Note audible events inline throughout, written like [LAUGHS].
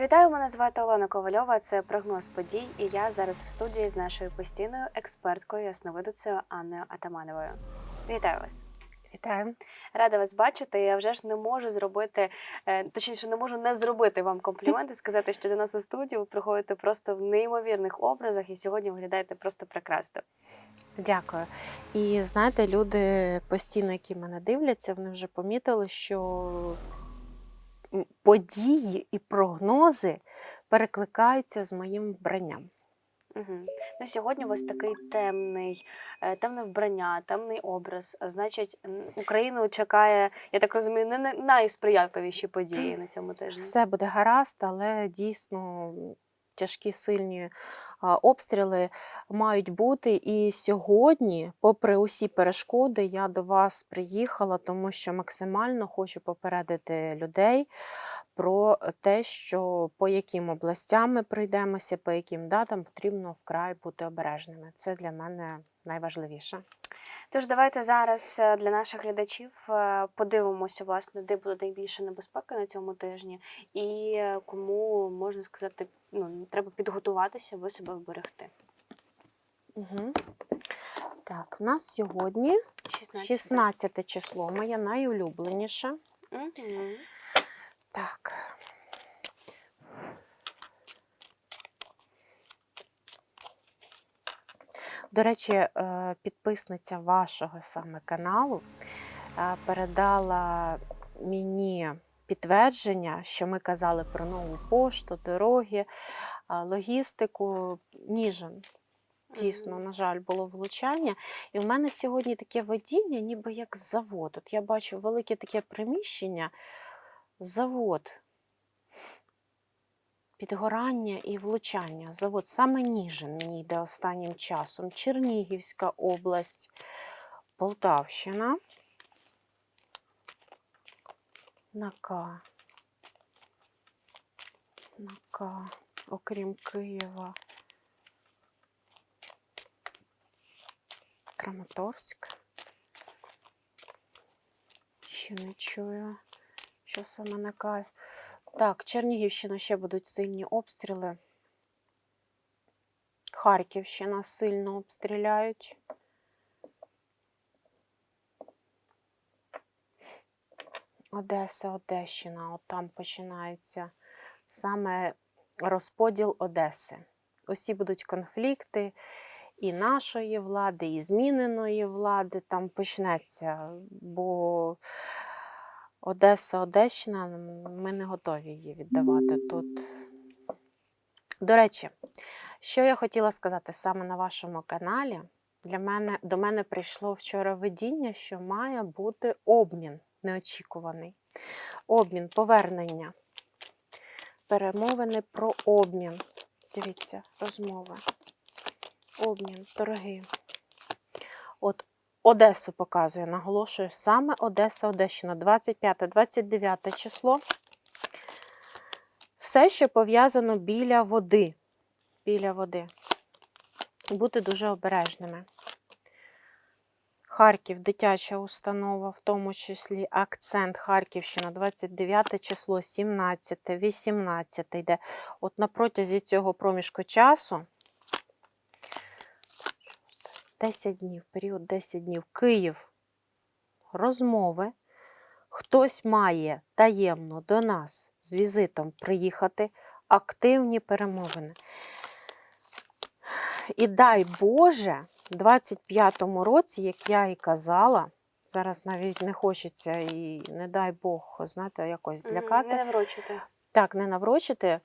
Вітаю, мене звати Олена Ковальова. Це прогноз подій. І я зараз в студії з нашою постійною експерткою ясновидицею Анною Атамановою. Вітаю вас! Вітаю. Рада вас бачити. Я вже ж не можу зробити, е, точніше, не можу не зробити вам комплімент і сказати, що до нас у студію ви приходите просто в неймовірних образах, і сьогодні виглядаєте просто прекрасно. Дякую. І знаєте, люди постійно, які мене дивляться, вони вже помітили, що події і прогнози перекликаються з моїм вбранням. Угу. Ну, сьогодні у вас такий темний, е, темне вбрання, темний образ. Значить, Україну чекає, я так розумію, не найсприятливіші події на цьому тижні. Все буде гаразд, але дійсно тяжкі сильні обстріли мають бути. І сьогодні, попри усі перешкоди, я до вас приїхала, тому що максимально хочу попередити людей про те, що по яким областям ми пройдемося, по яким датам потрібно вкрай бути обережними. Це для мене найважливіше. Тож давайте зараз е, для наших глядачів е, подивимося, власне, де буде найбільша небезпека на цьому тижні, і е, кому можна сказати, ну треба підготуватися, аби себе вберегти. Угу. Так, у нас сьогодні 16. 16 число, моє найулюбленіше. Угу. Так. До речі, е, підписниця вашого саме каналу е, передала мені підтвердження, що ми казали про нову пошту, дороги, логістику. Ніжин. Дійсно, на жаль, було влучання. І в мене сьогодні таке водіння, ніби як завод. От я бачу велике таке приміщення, завод, підгорання і влучання. Завод саме Ніжин мені йде останнім часом. Чернігівська область, Полтавщина. Нака. Нака, окрім Києва. Краматорськ. Ще не чую, що саме на кайф. Так, Чернігівщина ще будуть сильні обстріли. Харківщина сильно обстріляють. Одеса, Одещина, от там починається саме розподіл Одеси. Усі будуть конфлікти і нашої влади, і зміненої влади там почнеться, бо Одеса, Одещина, ми не готові її віддавати тут. До речі, що я хотіла сказати саме на вашому каналі, для мене, до мене прийшло вчора видіння, що має бути обмін неочікуваний. Обмін, повернення. Перемовини про обмін. Дивіться, розмови обмін, торги. От Одесу показує, наголошую, саме Одеса, Одещина, 25-29 число. Все, що пов'язано біля води. Біля води. Бути дуже обережними. Харків, дитяча установа, в тому числі акцент Харківщина, 29 число, 17, 18 йде. От на протязі цього проміжку часу 10 днів, період 10 днів. Київ. Розмови. Хтось має таємно до нас з візитом приїхати. Активні перемовини. І дай Боже, 25-му році, як я і казала, зараз навіть не хочеться і не дай Бог, знаєте, якось злякати. Не наврочити. Так, не наврочити,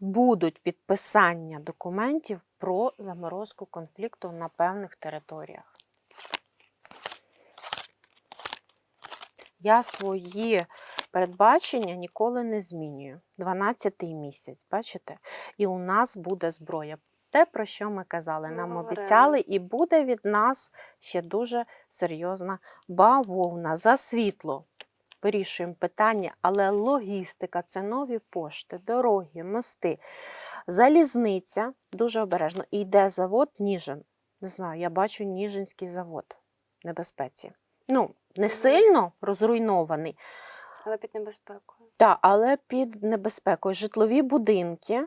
будуть підписання документів про заморозку конфлікту на певних територіях. Я свої передбачення ніколи не змінюю. 12-й місяць, бачите? І у нас буде зброя. Те, про що ми казали, нам говорили. обіцяли, і буде від нас ще дуже серйозна бавовна за світло вирішуємо питання, але логістика це нові пошти, дороги, мости, залізниця дуже обережно. І йде завод Ніжин. Не знаю, я бачу Ніжинський завод в небезпеці. Ну, не сильно розруйнований, Але під небезпекою. Так, але під небезпекою. Житлові будинки.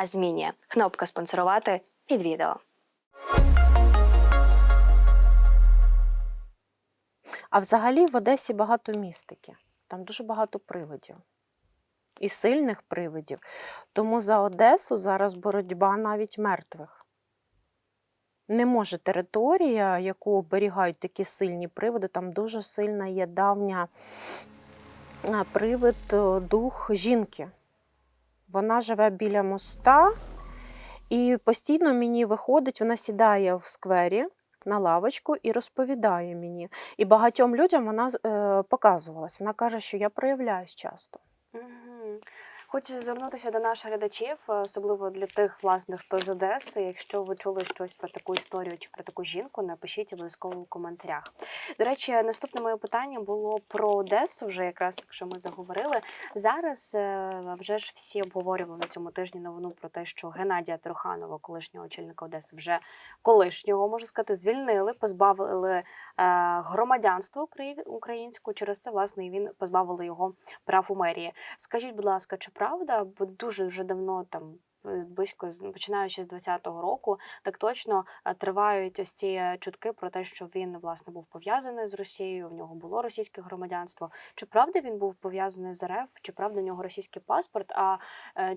а змінює. Кнопка спонсорувати під відео. А взагалі в Одесі багато містики. Там дуже багато привидів. І сильних привидів. Тому за Одесу зараз боротьба навіть мертвих. Не може територія, яку оберігають такі сильні привиди, там дуже сильна є давня привид, е, дух жінки. Вона живе біля моста і постійно мені виходить, вона сідає в сквері на лавочку і розповідає мені. І багатьом людям вона е, показувалась. Вона каже, що я проявляюсь часто. Мгм. Хочу звернутися до наших глядачів, е, особливо для тих, власне, хто з Одеси. Якщо ви чули щось про таку історію чи про таку жінку, напишіть обов'язково у коментарях. До речі, наступне моє питання було про Одесу, вже якраз якщо ми заговорили. Зараз е, вже ж всі обговорювали на цьому тижні новину про те, що Геннадія Труханова, колишнього очільника Одеси, вже колишнього можна сказати, звільнили, позбавили е, громадянства украї- українського. Через це власне і він позбавили його прав у мерії. Скажіть, будь ласка, чи правда, бо дуже вже давно там. е, Близько починаючи з 20-го року, так точно е, тривають ось ці е, чутки про те, що він власне був пов'язаний з Росією. В нього було російське громадянство. Чи правда він був пов'язаний з РФ? Чи правда в нього російський паспорт? А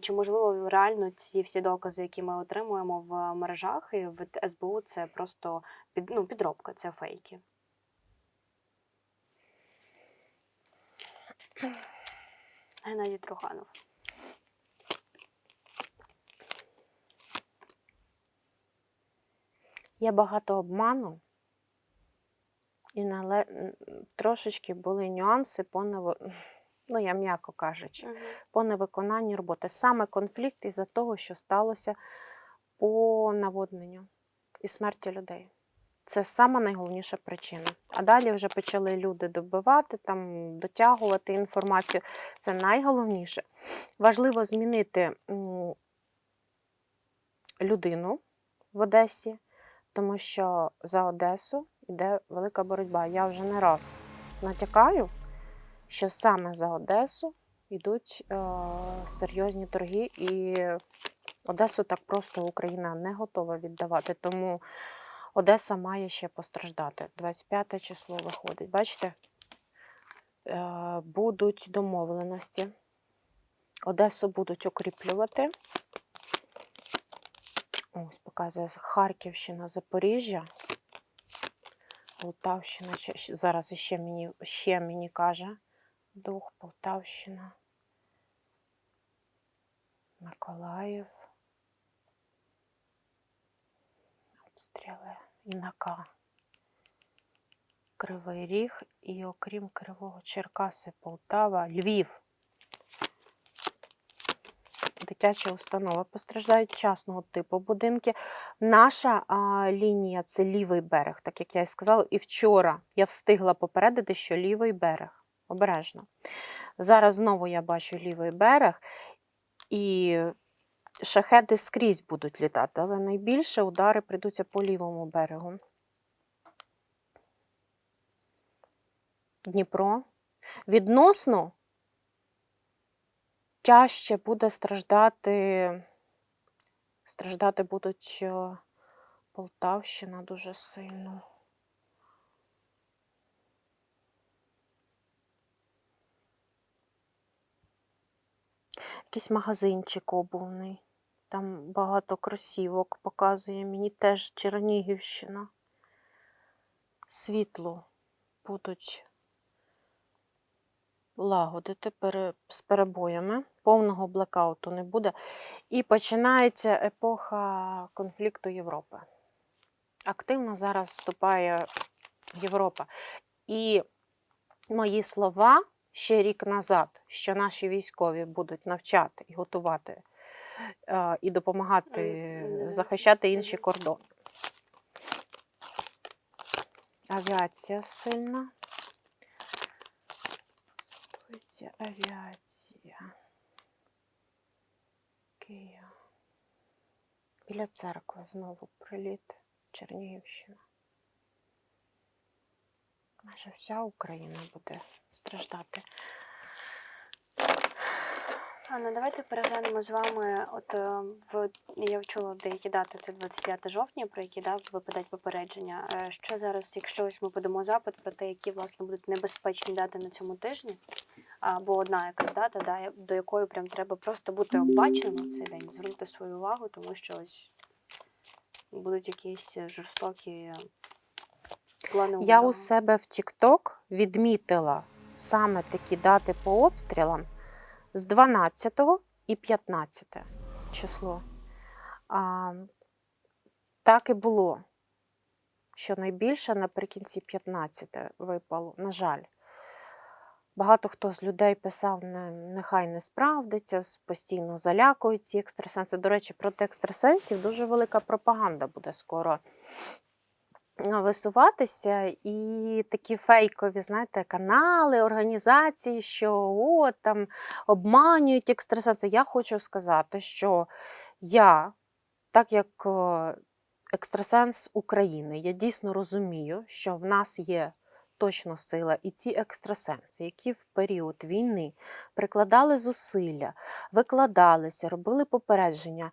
чи можливо реально ці всі докази, які ми отримуємо в мережах і в СБУ, це просто під ну підробка, це фейки? Геннадій Труханов. Є багато обману, і нале... трошечки були нюанси по нево... [LAUGHS] ну, я м'яко кажучи, по невиконанні роботи. Саме конфлікт із-за того, що сталося по наводненню і смерті людей. Це сама найголовніша причина. А далі вже почали люди добивати, там, дотягувати інформацію. Це найголовніше. Важливо змінити людину в Одесі, тому що за Одесу йде велика боротьба. Я вже не раз натякаю, що саме за Одесу йдуть е, серйозні торги, і Одесу так просто Україна не готова віддавати. Тому Одеса має ще постраждати. 25 число виходить. Бачите, е, будуть домовленості. Одесу будуть укріплювати. Ось показує Харківщина, Запоріжжя. Полтавщина. Зараз ще мені, ще мені каже. Дух, Полтавщина. Миколаїв. Обстріли. Інака. Кривий Ріг і окрім Кривого Черкаси, Полтава, Львів. Дитяча установа постраждають частного типу будинки. Наша а, лінія це лівий берег, так як я і сказала. І вчора я встигла попередити, що лівий берег. Обережно. Зараз знову я бачу лівий берег, і шахеди скрізь будуть літати, але найбільше удари прийдуться по лівому берегу. Дніпро. Відносно тяжче буде страждати, страждати будуть е, Полтавщина дуже сильно. Якийсь магазинчик обувний. Там багато кросівок показує мені теж Чернігівщина. Світло будуть лагодити з перебоями. Повного блекауту не буде. І починається епоха конфлікту Європи. Активно зараз вступає Європа. І мої слова ще рік назад, що наші військові будуть навчати і готувати е, і допомагати захищати інші кордони. Авіація сильна. Готується авіація. Київ. Біля церкви знову приліт. Чернігівщина. Майже вся Україна буде страждати. Анна, давайте переглянемо з вами. От е, в я чула деякі дати, це 25 жовтня, про які да, випадать попередження. Е, Що зараз, якщо ось ми подамо запит про те, які власне будуть небезпечні дати на цьому тижні, або одна якась дата, да, до якої прям треба просто бути обачним в цей день, звернути свою увагу, тому що ось будуть якісь жорстокі плани. Я у себе в TikTok відмітила саме такі дати по обстрілам з 12 і 15 число. А, так і було, що найбільше наприкінці 15 випало, на жаль. Багато хто з людей писав, нехай не справдиться, постійно залякують ці екстрасенси. До речі, проти екстрасенсів дуже велика пропаганда буде скоро висуватися, і такі фейкові, знаєте, канали, організації, що о, там обманюють екстрасенси. Я хочу сказати, що я, так як е, екстрасенс України, я дійсно розумію, що в нас є точно сила, і ці екстрасенси, які в період війни прикладали зусилля, викладалися, робили попередження.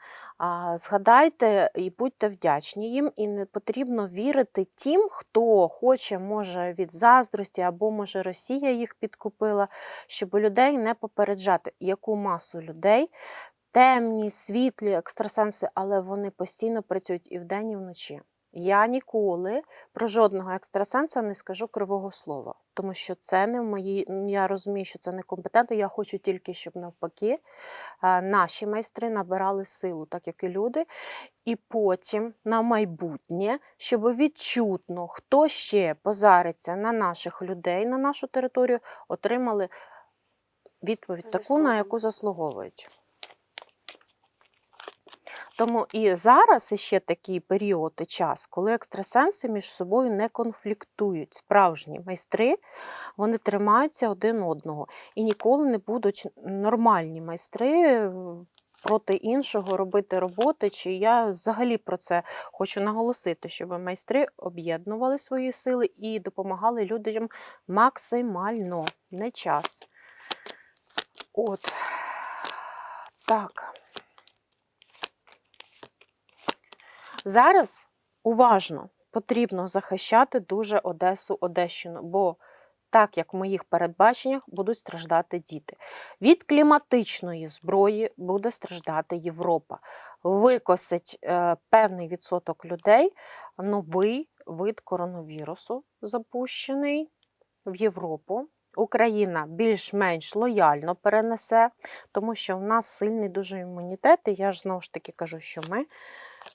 Згадайте і будьте вдячні їм, і не потрібно вірити тим, хто хоче, може, від заздрості, або може Росія їх підкупила, щоб людей не попереджати. Яку масу людей, темні, світлі екстрасенси, але вони постійно працюють і вдень, і вночі. Я ніколи про жодного екстрасенса не скажу кривого слова, тому що це не в моїй. Я розумію, що це некомпетентно. Я хочу тільки, щоб навпаки наші майстри набирали силу, так як і люди. І потім на майбутнє, щоб відчутно, хто ще позариться на наших людей, на нашу територію, отримали відповідь таку, на яку заслуговують. Тому і зараз іще такий період і час, коли екстрасенси між собою не конфліктують. Справжні майстри вони тримаються один одного і ніколи не будуть нормальні майстри е, проти іншого робити роботи. Чи я взагалі про це хочу наголосити, щоб майстри об'єднували свої сили і допомагали людям максимально, не час. От так. Зараз уважно потрібно захищати дуже Одесу, Одещину, бо так як в моїх передбаченнях будуть страждати діти. Від кліматичної зброї буде страждати Європа. Викосить е, певний відсоток людей новий вид коронавірусу, запущений в Європу. Україна більш-менш лояльно перенесе, тому що в нас сильний дуже імунітет, і я ж знову ж таки кажу, що ми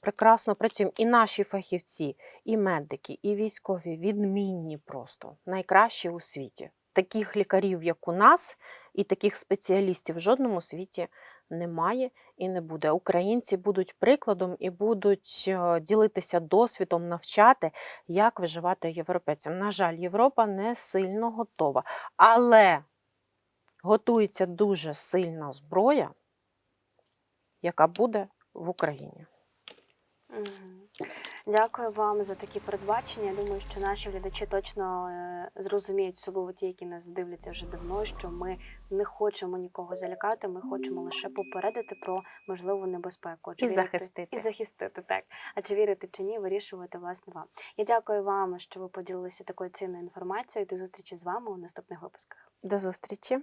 прекрасно працюємо. І наші фахівці, і медики, і військові відмінні просто найкращі у світі. Таких лікарів, як у нас, і таких спеціалістів в жодному світі немає і не буде. Українці будуть прикладом і будуть е, ділитися досвідом, навчати, як виживати європейцям. На жаль, Європа не сильно готова, але готується дуже сильна зброя, яка буде в Україні. Дякую вам за такі передбачення. Я думаю, що наші глядачі точно е, зрозуміють, особливо ті, які нас дивляться вже давно, що ми не хочемо нікого залякати, ми хочемо лише попередити про можливу небезпеку. Чи І вірите- захистити. І захистити, так. А чи вірити чи ні, вирішувати власне вам. Я дякую вам, що ви поділилися такою цінною інформацією. До зустрічі з вами у наступних випусках. До зустрічі!